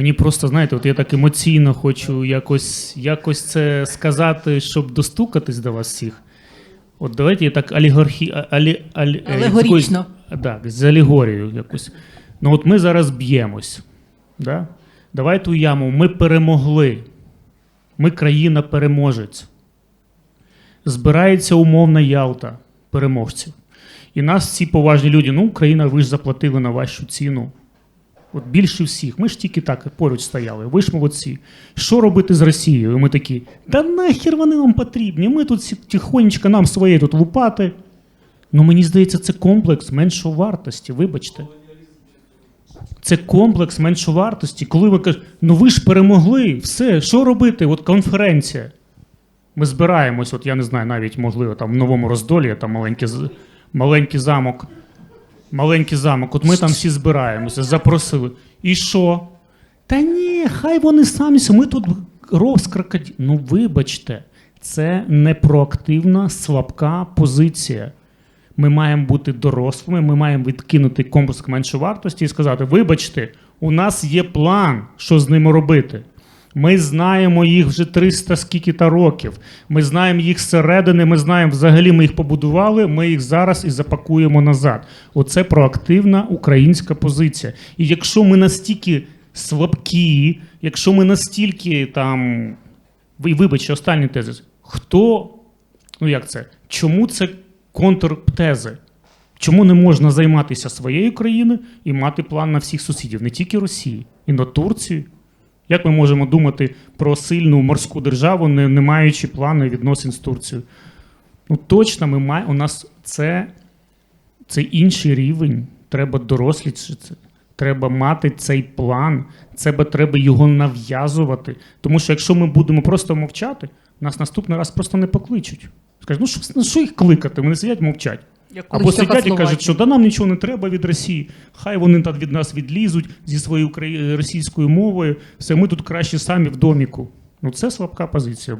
Мені просто, знаєте, от я так емоційно хочу якось, якось це сказати, щоб достукатись до вас всіх. От давайте я так алігорхі, а- алі, алі, е, Алегорічно. якоюсь- Так, з алегорією якось. Ну от ми зараз б'ємось. Да? Давайте уявимо, ми перемогли. Ми країна-переможець. Збирається умовна Ялта переможців. І нас ці поважні люди, ну, Україна, ви ж заплатили на вашу ціну. От більше всіх. Ми ж тільки так поруч стояли. Ви ж молодці. Що робити з Росією? І ми такі, да нахер вони нам потрібні. Ми тут тихонечко нам своє тут лупати. Ну мені здається, це комплекс меншовартості, вибачте. Це комплекс меншовартості. Коли ви кажете, ну ви ж перемогли, все, що робити? От конференція. Ми збираємось, от я не знаю, навіть можливо там в новому роздолі, там маленький, маленький замок. Маленький замок. От ми там всі збираємося, запросили. І що? Та ні, хай вони самі. Ми тут ров. Ну, вибачте, це не проактивна, слабка позиція. Ми маємо бути дорослими, ми маємо відкинути комплекс меншовартості і сказати: вибачте, у нас є план, що з ними робити. Ми знаємо їх вже 300 скільки та років. Ми знаємо їх зсередини, ми знаємо взагалі, ми їх побудували, ми їх зараз і запакуємо назад. Оце проактивна українська позиція. І якщо ми настільки слабкі, якщо ми настільки там. Ви вибачте, останні тези. Хто, ну як це? Чому це контртези? Чому не можна займатися своєю країною і мати план на всіх сусідів, не тільки Росії, і на Турцію? Як ми можемо думати про сильну морську державу, не, не маючи плану відносин з Турцією? Ну точно, ми має, у нас це, це інший рівень. Треба дорослішати. Треба мати цей план. Це треба його нав'язувати. Тому що якщо ми будемо просто мовчати, нас наступний раз просто не покличуть. Скажуть, ну що, ну що їх кликати? Вони сидять мовчать. Як Або сидять і кажуть, що да нам нічого не треба від Росії, хай вони там від нас відлізуть зі своєю російською мовою, все ми тут краще самі в доміку. Ну це слабка позиція.